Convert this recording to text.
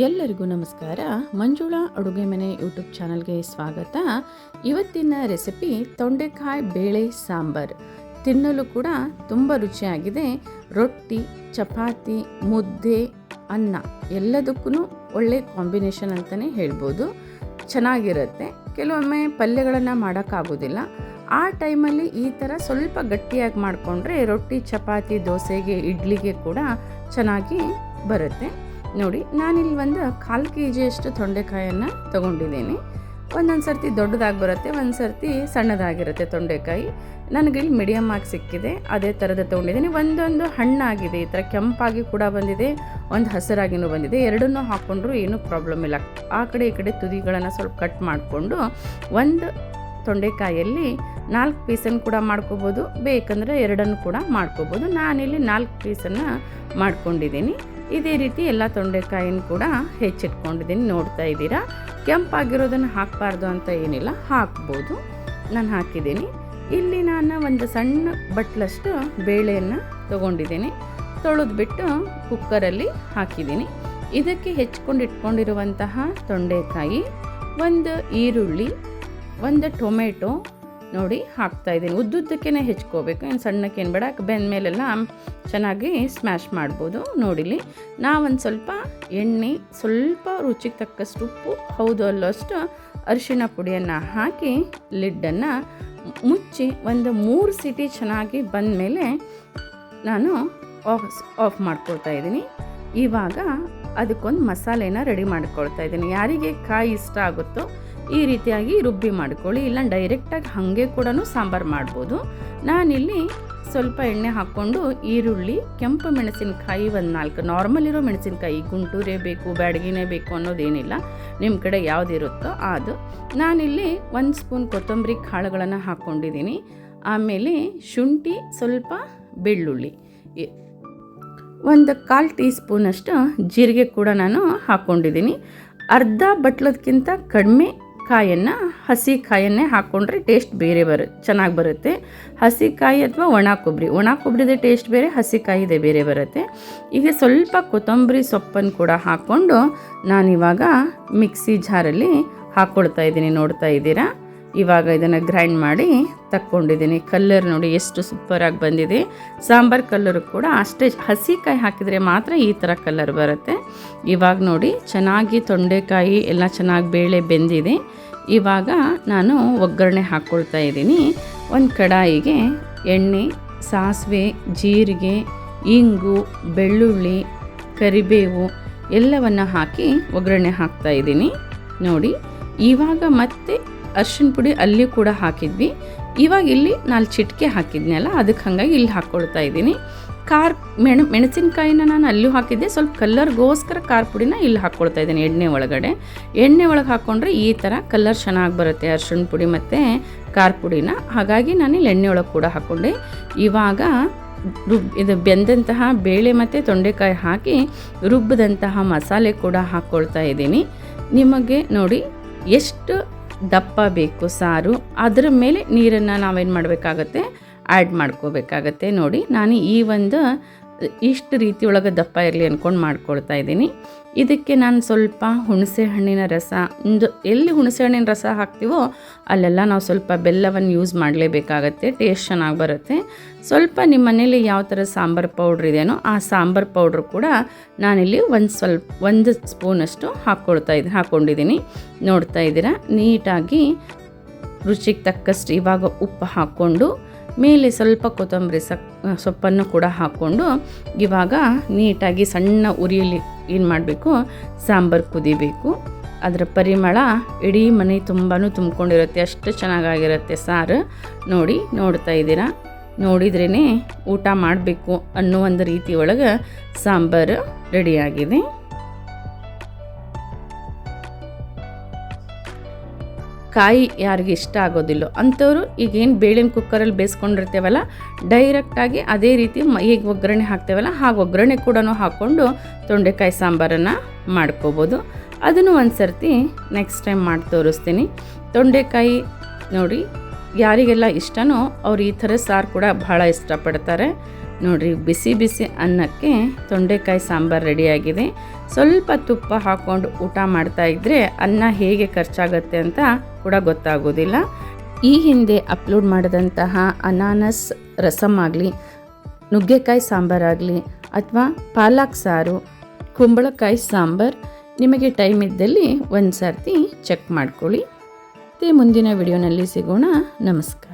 ಎಲ್ಲರಿಗೂ ನಮಸ್ಕಾರ. ಮಂಜುಳಾ ಅಡುಗೆ ಮನೆ ಯೂಟ್ಯೂಬ್ ಚಾನಲ್ಗೆ ಸ್ವಾಗತ. ಇವತ್ತಿನ ರೆಸಿಪಿ ತೊಂಡೆಕಾಯಿ ಬೇಳೆ ಸಾಂಬಾರ್. ತಿನ್ನಲು ಕೂಡ ತುಂಬ ರುಚಿಯಾಗಿದೆ. ರೊಟ್ಟಿ, ಚಪಾತಿ, ಮುದ್ದೆ, ಅನ್ನ ಎಲ್ಲದಕ್ಕೂ ಒಳ್ಳೆ ಕಾಂಬಿನೇಷನ್ ಅಂತಲೇ ಹೇಳ್ಬೋದು. ಚೆನ್ನಾಗಿರುತ್ತೆ. ಕೆಲವೊಮ್ಮೆ ಪಲ್ಯಗಳನ್ನು ಮಾಡೋಕ್ಕಾಗೋದಿಲ್ಲ. ಆ ಟೈಮಲ್ಲಿ ಈ ಥರ ಸ್ವಲ್ಪ ಗಟ್ಟಿಯಾಗಿ ಮಾಡಿಕೊಂಡ್ರೆ ರೊಟ್ಟಿ, ಚಪಾತಿ, ದೋಸೆಗೆ, ಇಡ್ಲಿಗೆ ಕೂಡ ಚೆನ್ನಾಗಿ ಬರುತ್ತೆ. ನೋಡಿ, ನಾನಿಲ್ಲಿ ಒಂದು ಕಾಲು ಕೆ ಜಿಯಷ್ಟು ತೊಂಡೆಕಾಯನ್ನು ತೊಗೊಂಡಿದ್ದೀನಿ. ಒಂದೊಂದು ಸರ್ತಿ ದೊಡ್ಡದಾಗಿ ಬರುತ್ತೆ, ಒಂದು ಸರ್ತಿ ಸಣ್ಣದಾಗಿರುತ್ತೆ ತೊಂಡೆಕಾಯಿ. ನನಗೆ ಇಲ್ಲಿ ಮೀಡಿಯಮ್ ಆಗಿ ಸಿಕ್ಕಿದೆ, ಅದೇ ಥರದ ತೊಗೊಂಡಿದ್ದೀನಿ. ಒಂದೊಂದು ಹಣ್ಣಾಗಿದೆ, ಈ ಥರ ಕೆಂಪಾಗಿ ಕೂಡ ಬಂದಿದೆ, ಒಂದು ಹಸಿರಾಗಿನೂ ಬಂದಿದೆ. ಎರಡನ್ನೂ ಹಾಕ್ಕೊಂಡ್ರೂ ಏನೂ ಪ್ರಾಬ್ಲಮ್ ಇಲ್ಲ. ಆ ಕಡೆ, ಈ ಕಡೆ ತುದಿಗಳನ್ನು ಸ್ವಲ್ಪ ಕಟ್ ಮಾಡಿಕೊಂಡು ಒಂದು ತೊಂಡೆಕಾಯಲ್ಲಿ ನಾಲ್ಕು ಪೀಸನ್ನು ಕೂಡ ಮಾಡ್ಕೋಬೋದು. ಬೇಕಂದರೆ ಎರಡನ್ನು ಕೂಡ ಮಾಡ್ಕೋಬೋದು. ನಾನಿಲ್ಲಿ ನಾಲ್ಕು ಪೀಸನ್ನು ಮಾಡ್ಕೊಂಡಿದ್ದೀನಿ. ಇದೇ ರೀತಿ ಎಲ್ಲ ತೊಂಡೆಕಾಯಿನ ಕೂಡ ಹೆಚ್ಚಿಟ್ಕೊಂಡಿದ್ದೀನಿ, ನೋಡ್ತಾ ಇದ್ದೀರಾ? ಕೆಂಪಾಗಿರೋದನ್ನು ಹಾಕಬಾರ್ದು ಅಂತ ಏನಿಲ್ಲ, ಹಾಕ್ಬೋದು. ನಾನು ಹಾಕಿದ್ದೀನಿ. ಇಲ್ಲಿ ನಾನು ಒಂದು ಸಣ್ಣ ಬಟ್ಲಷ್ಟು ಬೇಳೆಯನ್ನು ತೊಗೊಂಡಿದ್ದೀನಿ. ತೊಳೆದ್ಬಿಟ್ಟು ಕುಕ್ಕರಲ್ಲಿ ಹಾಕಿದ್ದೀನಿ. ಇದಕ್ಕೆ ಹೆಚ್ಕೊಂಡು ಇಟ್ಕೊಂಡಿರುವಂತಹ ತೊಂಡೆಕಾಯಿ, ಒಂದು ಈರುಳ್ಳಿ, ಒಂದು ಟೊಮೆಟೊ ನೋಡಿ ಹಾಕ್ತಾ ಇದ್ದೀನಿ. ಉದ್ದುದ್ದಕ್ಕೇ ಹೆಚ್ಕೋಬೇಕು. ಏನು ಸಣ್ಣಕ್ಕೆ ಏನು ಬೇಡ. ಬೆಂದ ಮೇಲೆಲ್ಲ ಚೆನ್ನಾಗಿ ಸ್ಮ್ಯಾಶ್ ಮಾಡ್ಬೋದು. ನೋಡಿಲಿ ನಾವೊಂದು ಸ್ವಲ್ಪ ಎಣ್ಣೆ, ಸ್ವಲ್ಪ ರುಚಿಗೆ ತಕ್ಕಷ್ಟು ಉಪ್ಪು, ಹೌದು ಅಲ್ಲಷ್ಟು ಅರಿಶಿಣ ಪುಡಿಯನ್ನು ಹಾಕಿ ಲಿಡ್ಡನ್ನು ಮುಚ್ಚಿ ಒಂದು ಮೂರು ಸಿಟಿ ಚೆನ್ನಾಗಿ ಬಂದ ಮೇಲೆ ನಾನು ಆಫ್ ಆಫ್ ಮಾಡ್ಕೊಳ್ತಾ ಇದ್ದೀನಿ. ಇವಾಗ ಅದಕ್ಕೊಂದು ಮಸಾಲೆನ ರೆಡಿ ಮಾಡ್ಕೊಳ್ತಾ ಇದ್ದೀನಿ. ಯಾರಿಗೆ ಕಾಯಿ ಇಷ್ಟ ಆಗುತ್ತೋ ಈ ರೀತಿಯಾಗಿ ರುಬ್ಬಿ ಮಾಡ್ಕೊಳ್ಳಿ. ಇಲ್ಲ ಡೈರೆಕ್ಟಾಗಿ ಹಾಗೆ ಕೂಡ ಸಾಂಬಾರು ಮಾಡ್ಬೋದು. ನಾನಿಲ್ಲಿ ಸ್ವಲ್ಪ ಎಣ್ಣೆ ಹಾಕ್ಕೊಂಡು ಈರುಳ್ಳಿ, ಕೆಂಪು ಮೆಣಸಿನಕಾಯಿ, ಒಂದು ನಾಲ್ಕು ನಾರ್ಮಲ್ ಇರೋ ಮೆಣಸಿನಕಾಯಿ, ಗುಂಟೂರೇ ಬೇಕು, ಬ್ಯಾಡಗಿನೇ ಬೇಕು ಅನ್ನೋದೇನಿಲ್ಲ. ನಿಮ್ಮ ಕಡೆ ಯಾವುದಿರುತ್ತೋ ಅದು. ನಾನಿಲ್ಲಿ ಒಂದು ಸ್ಪೂನ್ ಕೊತ್ತಂಬರಿ ಕಾಳುಗಳನ್ನು ಹಾಕ್ಕೊಂಡಿದ್ದೀನಿ. ಆಮೇಲೆ ಶುಂಠಿ, ಸ್ವಲ್ಪ ಬೆಳ್ಳುಳ್ಳಿ. ಒಂದು ಕಾಲು ಟೀ ಸ್ಪೂನಷ್ಟು ಜೀರಿಗೆ ಕೂಡ ನಾನು ಹಾಕ್ಕೊಂಡಿದ್ದೀನಿ. ಅರ್ಧ ಬಟ್ಲದಕ್ಕಿಂತ ಕಡಿಮೆ ಕಾಯನ್ನು ಹಸಿ ಕಾಯನ್ನೇ ಹಾಕ್ಕೊಂಡ್ರೆ ಟೇಸ್ಟ್ ಬೇರೆ ಬರುತ್ತೆ ಚೆನ್ನಾಗಿ ಬರುತ್ತೆ. ಹಸಿ ಕಾಯಿ ಅಥವಾ ಒಣ ಕೊಬ್ಬರಿ ಒಣ ಕೊಬ್ಬರಿದೆ ಟೇಸ್ಟ್ ಬೇರೆ, ಹಸಿ ಕಾಯಿದೆ ಬೇರೆ ಬರುತ್ತೆ. ಈಗ ಸ್ವಲ್ಪ ಕೊತ್ತಂಬರಿ ಸೊಪ್ಪನ್ನು ಕೂಡ ಹಾಕ್ಕೊಂಡು ನಾನಿವಾಗ ಮಿಕ್ಸಿ ಜಾರಲ್ಲಿ ಹಾಕ್ಕೊಳ್ತಾ ಇದ್ದೀನಿ, ನೋಡ್ತಾ ಇದ್ದೀರಾ? ಇವಾಗ ಇದನ್ನು ಗ್ರೈಂಡ್ ಮಾಡಿ ತಕ್ಕೊಂಡಿದ್ದೀನಿ. ಕಲ್ಲರ್ ನೋಡಿ ಎಷ್ಟು ಸೂಪರಾಗಿ ಬಂದಿದೆ. ಸಾಂಬಾರ್ ಕಲ್ಲರು ಕೂಡ ಅಷ್ಟೇ ಹಸಿಕಾಯಿ ಹಾಕಿದರೆ ಮಾತ್ರ ಈ ಥರ ಕಲ್ಲರ್ ಬರುತ್ತೆ. ಇವಾಗ ನೋಡಿ ಚೆನ್ನಾಗಿ ತೊಂಡೆಕಾಯಿ ಎಲ್ಲ ಚೆನ್ನಾಗಿ ಬೇಳೆ ಬೆಂದಿದೆ. ಇವಾಗ ನಾನು ಒಗ್ಗರಣೆ ಹಾಕ್ಕೊಳ್ತಾ ಇದ್ದೀನಿ. ಒಂದು ಕಡಾಯಿಗೆ ಎಣ್ಣೆ, ಸಾಸಿವೆ, ಜೀರಿಗೆ, ಇಂಗು, ಬೆಳ್ಳುಳ್ಳಿ, ಕರಿಬೇವು ಎಲ್ಲವನ್ನು ಹಾಕಿ ಒಗ್ಗರಣೆ ಹಾಕ್ತಾ ಇದ್ದೀನಿ. ನೋಡಿ ಇವಾಗ ಮತ್ತೆ ಅರ್ಶಿಣ ಪುಡಿ ಅಲ್ಲಿ ಕೂಡ ಹಾಕಿದ್ವಿ. ಇವಾಗ ಇಲ್ಲಿ ನಾಲ್ಕು ಚಿಟಿಕೆ ಹಾಕಿದ್ನಲ್ಲ ಅದಕ್ಕೆ ಹಾಗಾಗಿ ಇಲ್ಲಿ ಹಾಕ್ಕೊಳ್ತಾ ಇದ್ದೀನಿ. ಖಾರ ಮೆಣ, ಮೆಣಸಿನಕಾಯಿನ ನಾನು ಅಲ್ಲೂ ಹಾಕಿದ್ದೆ, ಸ್ವಲ್ಪ ಕಲ್ಲರ್ಗೋಸ್ಕರ ಖಾರ ಪುಡಿನ ಇಲ್ಲಿ ಹಾಕ್ಕೊಳ್ತಾ ಇದ್ದೀನಿ ಎಣ್ಣೆ ಒಳಗಡೆ. ಎಣ್ಣೆ ಒಳಗೆ ಹಾಕ್ಕೊಂಡ್ರೆ ಈ ಥರ ಕಲ್ಲರ್ ಚೆನ್ನಾಗಿ ಬರುತ್ತೆ ಅರ್ಶಿಣ ಪುಡಿ ಮತ್ತು ಖಾರ ಪುಡಿನ. ಹಾಗಾಗಿ ನಾನು ಇಲ್ಲಿ ಎಣ್ಣೆ ಒಳಗೆ ಕೂಡ ಹಾಕ್ಕೊಂಡೆ ಇವಾಗ ರುಬ್, ಇದು ಬೆಂದಂತಹ ಬೇಳೆ ಮತ್ತು ತೊಂಡೆಕಾಯಿ ಹಾಕಿ ರುಬ್ಬಿದಂತಹ ಮಸಾಲೆ ಕೂಡ ಹಾಕ್ಕೊಳ್ತಾ ಇದ್ದೀನಿ. ನಿಮಗೆ ನೋಡಿ ಎಷ್ಟು ದಪ್ಪ ಬೇಕು ಸಾರು ಅದರ ಮೇಲೆ ನೀರನ್ನು ನಾವೇನು ಮಾಡಬೇಕಾಗತ್ತೆ ಆ್ಯಡ್ ಮಾಡ್ಕೋಬೇಕಾಗತ್ತೆ ನೋಡಿ. ನಾನು ಈ ಒಂದು ಇಷ್ಟು ರೀತಿ ಒಳಗೆ ದಪ್ಪ ಇರಲಿ ಅಂದ್ಕೊಂಡು ಮಾಡ್ಕೊಳ್ತಾ ಇದ್ದೀನಿ. ಇದಕ್ಕೆ ನಾನು ಸ್ವಲ್ಪ ಹುಣಸೆ ಹಣ್ಣಿನ ರಸ, ಒಂದು ಎಲ್ಲಿ ಹುಣಸೆ ಹಣ್ಣಿನ ರಸ ಹಾಕ್ತೀವೋ ಅಲ್ಲೆಲ್ಲ ನಾವು ಸ್ವಲ್ಪ ಬೆಲ್ಲವನ್ನು ಯೂಸ್ ಮಾಡಲೇಬೇಕಾಗತ್ತೆ, ಟೇಸ್ಟ್ ಚೆನ್ನಾಗಿ ಬರುತ್ತೆ. ಸ್ವಲ್ಪ ನಿಮ್ಮ ಮನೇಲಿ ಯಾವ ಥರ ಸಾಂಬಾರು ಪೌಡ್ರ್ ಇದೆಯೋ ಆ ಸಾಂಬಾರು ಪೌಡ್ರ್ ಕೂಡ ನಾನಿಲ್ಲಿ ಒಂದು ಸ್ವಲ್ಪ, ಒಂದು ಸ್ಪೂನಷ್ಟು ಹಾಕ್ಕೊಳ್ತಾ ಇದ್ದೀನಿ ಹಾಕ್ಕೊಂಡಿದ್ದೀನಿ. ನೋಡ್ತಾ ಇದ್ದೀರಾ? ನೀಟಾಗಿ ರುಚಿಗೆ ತಕ್ಕಷ್ಟು ಇವಾಗ ಉಪ್ಪು ಹಾಕ್ಕೊಂಡು ಮೇಲೆ ಸ್ವಲ್ಪ ಕೊತ್ತಂಬರಿ ಸಕ್ ಸೊಪ್ಪನ್ನು ಕೂಡ ಹಾಕ್ಕೊಂಡು ಇವಾಗ ನೀಟಾಗಿ ಸಣ್ಣ ಉರಿಯಲ್ಲಿ ಏನು ಮಾಡಬೇಕು, ಸಾಂಬಾರು ಕುದಿಬೇಕು. ಅದರ ಪರಿಮಳ ಇಡೀ ಮನೆ ತುಂಬಾ ತುಂಬ್ಕೊಂಡಿರುತ್ತೆ, ಅಷ್ಟು ಚೆನ್ನಾಗಾಗಿರುತ್ತೆ ಸಾರು. ನೋಡಿ, ನೋಡ್ತಾ ಇದ್ದೀರಾ? ನೋಡಿದ್ರೇ ಊಟ ಮಾಡಬೇಕು ಅನ್ನೋ ಒಂದು ರೀತಿ ಒಳಗೆ ಸಾಂಬಾರು ರೆಡಿಯಾಗಿದೆ. ಕಾಯಿ ಯಾರಿಗೆ ಇಷ್ಟ ಆಗೋದಿಲ್ಲ. ಅಂಥವ್ರು ಈಗೇನು ಬೇಳೆನ ಕುಕ್ಕರಲ್ಲಿ ಬೇಯಿಸ್ಕೊಂಡಿರ್ತೇವಲ್ಲ ಡೈರೆಕ್ಟಾಗಿ ಅದೇ ರೀತಿ ಈಗ ಒಗ್ಗರಣೆ ಹಾಕ್ತೇವಲ್ಲ, ಹಾಗೆ ಒಗ್ಗರಣೆ ಕೂಡ ಹಾಕ್ಕೊಂಡು ತೊಂಡೆಕಾಯಿ ಸಾಂಬಾರನ್ನು ಮಾಡ್ಕೋಬೋದು. ಅದನ್ನು ಒಂದು ಸರ್ತಿ ನೆಕ್ಸ್ಟ್ ಟೈಮ್ ಮಾಡಿ ತೋರಿಸ್ತೀನಿ. ತೊಂಡೆಕಾಯಿ ನೋಡಿ ಯಾರಿಗೆಲ್ಲ ಇಷ್ಟನೋ ಅವ್ರು ಈ ಥರ ಸಾರು ಕೂಡ ಭಾಳ ಇಷ್ಟಪಡ್ತಾರೆ. ನೋಡಿರಿ, ಬಿಸಿ ಬಿಸಿ ಅನ್ನಕ್ಕೆ ತೊಂಡೆಕಾಯಿ ಸಾಂಬಾರು ರೆಡಿಯಾಗಿದೆ. ಸ್ವಲ್ಪ ತುಪ್ಪ ಹಾಕ್ಕೊಂಡು ಊಟ ಮಾಡ್ತಾ ಇದ್ದರೆ ಅನ್ನ ಹೇಗೆ ಖರ್ಚಾಗತ್ತೆ ಅಂತ ಕೂಡ ಗೊತ್ತಾಗೋದಿಲ್ಲ. ಈ ಹಿಂದೆ ಅಪ್ಲೋಡ್ ಮಾಡಿದಂತಹ ಅನಾನಸ್ ರಸಮ್ ಆಗಲಿ, ನುಗ್ಗೆಕಾಯಿ ಸಾಂಬಾರಾಗಲಿ ಅಥವಾ ಪಾಲಕ್ ಸಾರು, ಕುಂಬಳಕಾಯಿ ಸಾಂಬಾರು, ನಿಮಗೆ ಟೈಮ್ ಇದ್ದಲ್ಲಿ ಒಂದು ಸರ್ತಿ ಚೆಕ್ ಮಾಡ್ಕೊಳ್ಳಿ. ಮತ್ತು ಮುಂದಿನ ವಿಡಿಯೋನಲ್ಲಿ ಸಿಗೋಣ. ನಮಸ್ಕಾರ.